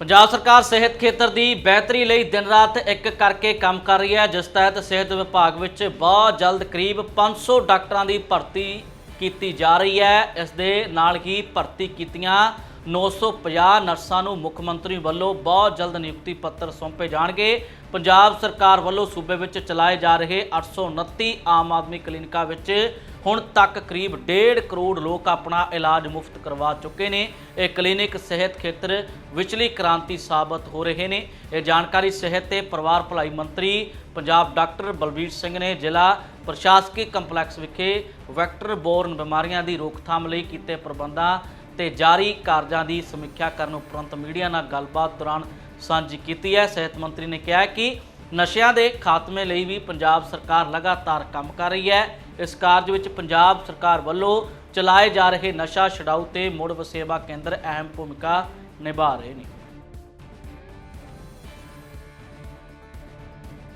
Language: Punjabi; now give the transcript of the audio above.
ਪੰਜਾਬ ਸਰਕਾਰ ਸਿਹਤ ਖੇਤਰ ਦੀ ਬਿਹਤਰੀ ਲਈ ਦਿਨ ਰਾਤ ਇੱਕ ਕਰਕੇ ਕੰਮ ਕਰ ਰਹੀ ਹੈ, ਜਿਸ ਤਹਿਤ ਸਿਹਤ ਵਿਭਾਗ ਵਿੱਚ ਬਹੁਤ ਜਲਦ ਕਰੀਬ 500 ਡਾਕਟਰਾਂ ਦੀ ਭਰਤੀ ਕੀਤੀ ਜਾ ਰਹੀ ਹੈ। ਇਸ ਦੇ ਨਾਲ ਹੀ ਭਰਤੀ ਕੀਤੀਆਂ 950 ਨਰਸਾਂ ਨੂੰ ਮੁੱਖ ਮੰਤਰੀ ਵੱਲੋਂ ਬਹੁਤ ਜਲਦ ਨਿਯੁਕਤੀ ਪੱਤਰ ਸੌਂਪੇ ਜਾਣਗੇ। ਪੰਜਾਬ ਸਰਕਾਰ ਵੱਲੋਂ ਸੂਬੇ ਵਿੱਚ ਚਲਾਏ ਜਾ ਰਹੇ 829 ਆਮ ਆਦਮੀ ਕਲੀਨਿਕਾਂ ਵਿੱਚ ਹੁਣ ਤੱਕ ਕਰੀਬ 1.5 ਕਰੋੜ ਲੋਕ ਆਪਣਾ ਇਲਾਜ ਮੁਫਤ ਕਰਵਾ ਚੁੱਕੇ ਨੇ। ਇਹ ਕਲੀਨਿਕ ਸਿਹਤ ਖੇਤਰ ਵਿਚਲੀ ਕ੍ਰਾਂਤੀ ਸਾਬਤ ਹੋ ਰਹੇ ਨੇ। ਇਹ ਜਾਣਕਾਰੀ ਸਿਹਤ ਤੇ ਪਰਿਵਾਰ ਭਲਾਈ ਮੰਤਰੀ ਪੰਜਾਬ ਡਾਕਟਰ ਬਲਬੀਰ ਸਿੰਘ ਨੇ ਜ਼ਿਲ੍ਹਾ ਪ੍ਰਸ਼ਾਸਕੀ ਕੰਪਲੈਕਸ ਵਿਖੇ ਵੈਕਟਰ ਬੋਰਨ ਬਿਮਾਰੀਆਂ ਦੀ ਰੋਕਥਾਮ ਲਈ ਕੀਤੇ ਪ੍ਰਬੰਧਾਂ ਤੇ ਜਾਰੀ ਕਾਰਜਾਂ ਦੀ ਸਮੀਖਿਆ ਕਰਨ ਉਪਰੰਤ ਮੀਡੀਆ ਨਾਲ ਗੱਲਬਾਤ ਦੌਰਾਨ ਸਾਂਝੀ ਕੀਤੀ ਹੈ। ਸਿਹਤ ਮੰਤਰੀ ਨੇ ਕਿਹਾ ਕਿ ਨਸ਼ਿਆਂ ਦੇ ਖਾਤਮੇ ਲਈ ਵੀ ਪੰਜਾਬ ਸਰਕਾਰ ਲਗਾਤਾਰ ਕੰਮ ਕਰ ਰਹੀ ਹੈ। ਇਸ ਕਾਰਜ ਵਿੱਚ ਪੰਜਾਬ ਸਰਕਾਰ ਵੱਲੋਂ ਚਲਾਏ ਜਾ ਰਹੇ ਨਸ਼ਾ ਛਡਾਊ ਤੇ ਮੁੜ ਵਸੇਵਾ ਕੇਂਦਰ ਅਹਿਮ ਭੂਮਿਕਾ ਨਿਭਾ ਰਹੇ ਨੇ।